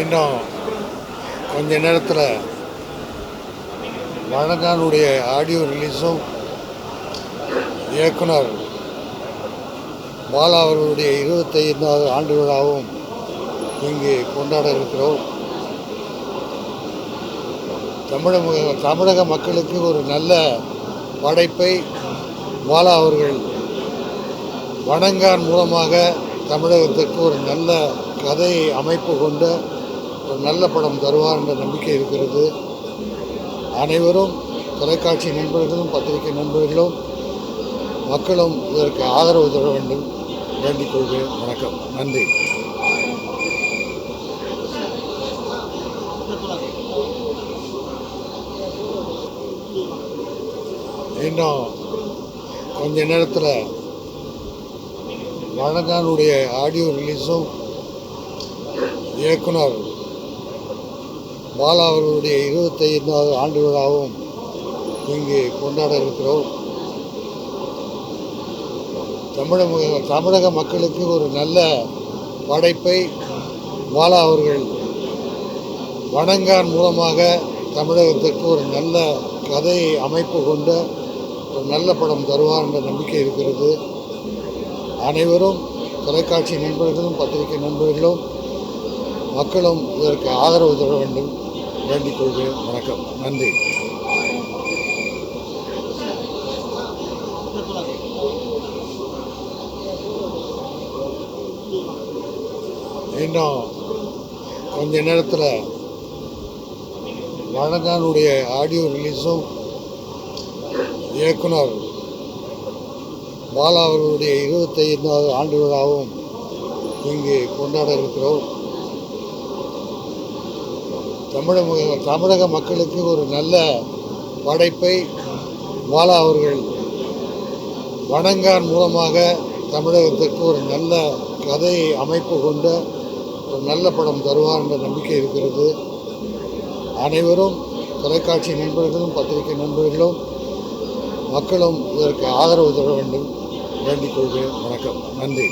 இன்னும் கொஞ்ச நேரத்தில் வழங்கானுடைய ஆடியோ ரிலீஸும் இயக்குனர் பாலா அவர்களுடைய இருபத்தைந்தாவது ஆண்டு விழாவும் இங்கு கொண்டாட இருக்கிறோம். தமிழக தமிழக மக்களுக்கு ஒரு நல்ல படைப்பை பாலா அவர்கள் வணங்கான் மூலமாக தமிழகத்துக்கு ஒரு நல்ல கதை அமைப்பு கொண்ட ஒரு நல்ல படம் தருவார் என்ற நம்பிக்கை இருக்கிறது. அனைவரும் தொலைக்காட்சி நண்பர்களும் பத்திரிகை நண்பர்களும் மக்களும் இதற்கு ஆதரவு தர வேண்டும். வேண்டிக் கொள்கிறேன். வணக்கம். நன்றி. இன்னும் கொஞ்ச நேரத்தில் வழங்கானுடைய ஆடியோ ரிலீஸும் இயக்குனர் பாலா அவர்களுடைய இருபத்தைந்தாவது ஆண்டு விழாவும் இங்கு கொண்டாட இருக்கிறோம் தமிழக தமிழக மக்களுக்கு ஒரு நல்ல படைப்பை பாலா அவர்கள் வணங்கான் மூலமாக தமிழகத்திற்கு ஒரு நல்ல கதை அமைப்பு கொண்ட ஒரு நல்ல படம் தருவார் என்ற நம்பிக்கை இருக்கிறது. அனைவரும் தொலைக்காட்சி நண்பர்களும் பத்திரிகை நண்பர்களும் மக்களும் இதற்கு ஆதரவு தர வேண்டும். வேண்டிக் கொள்கிறேன். வணக்கம். நன்றி. இன்னும் கொஞ்ச நேரத்தில் வழங்கானுடைய ஆடியோ ரிலீஸும் இயக்குனர் பாலா அவர்களுடைய இருபத்தைந்தாவது ஆண்டு விழாவும் இங்கு கொண்டாட இருக்கிறோம். தமிழக தமிழக மக்களுக்கு ஒரு நல்ல படைப்பை பாலா அவர்கள் வணங்கான் மூலமாக தமிழகத்துக்கு ஒரு நல்ல கதை அமைப்பு கொண்ட ஒரு நல்ல படம் தருவார் என்ற நம்பிக்கை இருக்கிறது. அனைவரும் தொலைக்காட்சி நண்பர்களும் பத்திரிகை நண்பர்களும் மக்களும் இதற்கு ஆதரவு தர வேண்டும். வேண்டிக் கொள்கிறேன். வணக்கம். நன்றி.